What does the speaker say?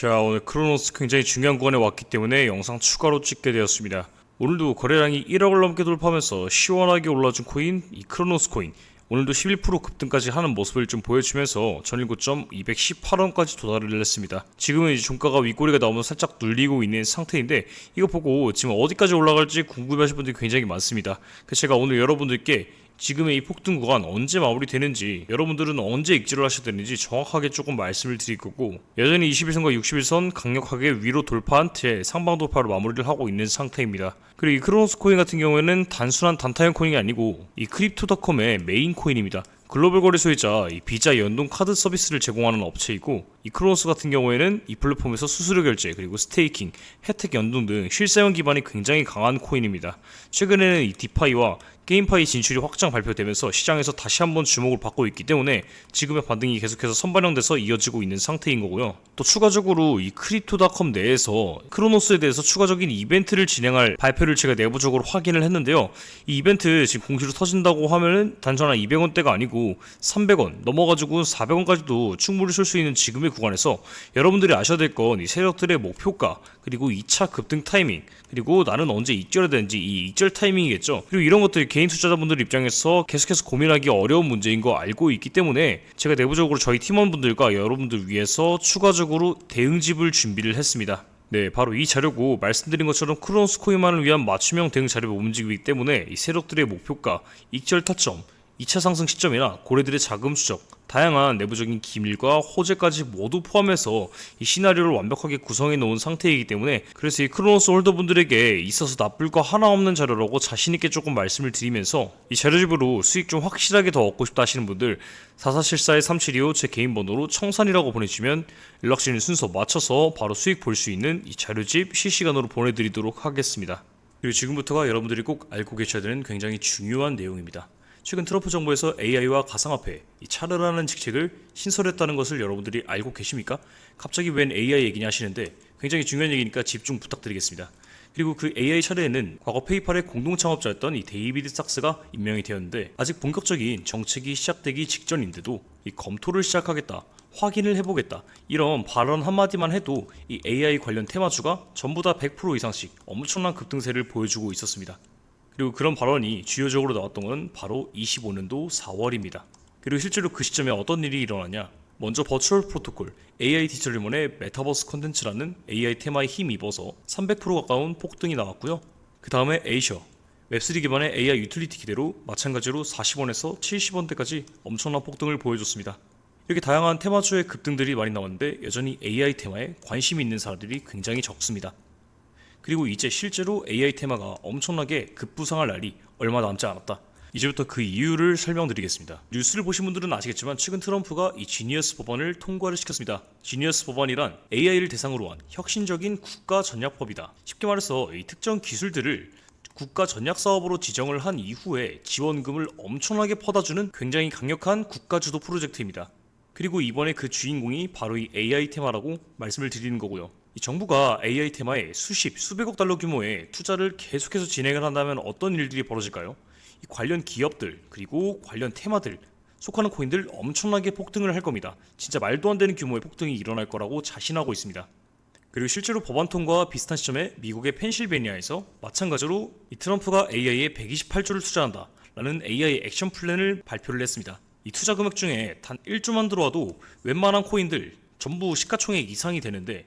자 오늘 크로노스 굉장히 중요한 구간에 왔기 때문에 영상 추가로 찍게 되었습니다. 오늘도 거래량이 1억을 넘게 돌파하면서 시원하게 올라준 코인 이 크로노스 코인 오늘도 11% 급등까지 하는 모습을 좀 보여주면서 전일고점 218원까지 도달을 했습니다. 지금은 이제 종가가 윗꼬리가 나오면서 살짝 눌리고 있는 상태인데 이거 보고 지금 어디까지 올라갈지 궁금해하시는 분들이 굉장히 많습니다. 그래서 제가 오늘 여러분들께 지금의 이 폭등 구간 언제 마무리되는지 여러분들은 언제 익지를 하셔야 되는지 정확하게 조금 말씀을 드릴 거고 여전히 21선과 61선 강력하게 위로 돌파한 채 상방 돌파로 마무리를 하고 있는 상태입니다. 그리고 이 크로노스 코인 같은 경우에는 단순한 단타형 코인이 아니고 이 크립토닷컴의 메인 코인입니다. 글로벌 거래소이자 이 비자 연동 카드 서비스를 제공하는 업체이고 이 크로노스 같은 경우에는 이 플랫폼에서 수수료 결제 그리고 스테이킹, 혜택 연동 등 실사용 기반이 굉장히 강한 코인입니다. 최근에는 이 디파이와 게임파이 진출이 확장 발표되면서 시장에서 다시 한번 주목을 받고 있기 때문에 지금의 반등이 계속해서 선반영돼서 이어지고 있는 상태인 거고요. 또 추가적으로 이 크립토닷컴 내에서 크로노스에 대해서 추가적인 이벤트를 진행할 발표를 제가 내부적으로 확인을 했는데요. 이 이벤트 지금 공시로 터진다고 하면은 단순한 200원대가 아니고 300원 넘어가지고 400원까지도 충분히 쓸 수 있는 지금의 구간에서 여러분들이 아셔야 될 건 이 세력들의 목표가 그리고 2차 급등 타이밍 그리고 나는 언제 익절해야 되는지 이 익절 타이밍이겠죠. 그리고 이런 것들이 개인 투자자분들 입장에서 계속해서 고민하기 어려운 문제인 거 알고 있기 때문에 제가 내부적으로 저희 팀원분들과 여러분들 위해서 추가적으로 대응집을 준비를 했습니다. 네, 바로 이 자료고 말씀드린 것처럼 크로노스 코인만을 위한 맞춤형 대응 자료가 움직이기 때문에 이 세력들의 목표가, 익절 타점, 2차 상승 시점이나 고래들의 자금 추적, 다양한 내부적인 기밀과 호재까지 모두 포함해서 이 시나리오를 완벽하게 구성해 놓은 상태이기 때문에 그래서 이 크로노스 홀더분들에게 있어서 나쁠 거 하나 없는 자료라고 자신있게 조금 말씀을 드리면서 이 자료집으로 수익 좀 확실하게 더 얻고 싶다 하시는 분들 4474-3725 제 개인 번호로 청산이라고 보내주시면 연락주는 순서 맞춰서 바로 수익 볼 수 있는 이 자료집 실시간으로 보내드리도록 하겠습니다. 그리고 지금부터가 여러분들이 꼭 알고 계셔야 되는 굉장히 중요한 내용입니다. 최근 트럼프 정부에서 AI와 가상화폐, 이 차르라는 직책을 신설했다는 것을 여러분들이 알고 계십니까? 갑자기 웬 AI 얘기냐 하시는데 굉장히 중요한 얘기니까 집중 부탁드리겠습니다. 그리고 그 AI 차례에는 과거 페이팔의 공동 창업자였던 이 데이비드 sak스가 임명이 되었는데 아직 본격적인 정책이 시작되기 직전인데도 이 검토를 시작하겠다. 확인을 해보겠다. 이런 발언 한마디만 해도 이 AI 관련 테마주가 전부 다 100% 이상씩 엄청난 급등세를 보여주고 있었습니다. 그리고 그런 발언이 주요적으로 나왔던 건 바로 25년도 4월입니다. 그리고 실제로 그 시점에 어떤 일이 일어나냐? 먼저 버추얼 프로토콜 AI 디지털 리몬의 메타버스 컨텐츠라는 AI 테마에 힘입어서 300% 가까운 폭등이 나왔고요. 그 다음에 에이셔 웹3 기반의 AI 유틸리티 기대로 마찬가지로 40원에서 70원대까지 엄청난 폭등을 보여줬습니다. 이렇게 다양한 테마주의 급등들이 많이 나왔는데 여전히 AI 테마에 관심이 있는 사람들이 굉장히 적습니다. 그리고 이제 실제로 AI 테마가 엄청나게 급부상할 날이 얼마 남지 않았다. 이제부터 그 이유를 설명드리겠습니다. 뉴스를 보신 분들은 아시겠지만 최근 트럼프가 이 지니어스 법안을 통과를 시켰습니다. 지니어스 법안이란 AI를 대상으로 한 혁신적인 국가 전략법이다. 쉽게 말해서 이 특정 기술들을 국가 전략 사업으로 지정을 한 이후에 지원금을 엄청나게 퍼다주는 굉장히 강력한 국가 주도 프로젝트입니다. 그리고 이번에 그 주인공이 바로 이 AI 테마라고 말씀을 드리는 거고요. 이 정부가 AI 테마에 수십, 수백억 달러 규모의 투자를 계속해서 진행을 한다면 어떤 일들이 벌어질까요? 이 관련 기업들, 그리고 관련 테마들, 속하는 코인들 엄청나게 폭등을 할 겁니다. 진짜 말도 안 되는 규모의 폭등이 일어날 거라고 자신하고 있습니다. 그리고 실제로 법안 통과와 비슷한 시점에 미국의 펜실베니아에서 마찬가지로 이 트럼프가 AI에 128조를 투자한다 라는 AI 액션 플랜을 발표를 했습니다. 이 투자 금액 중에 단 1조만 들어와도 웬만한 코인들 전부 시가총액 이상이 되는데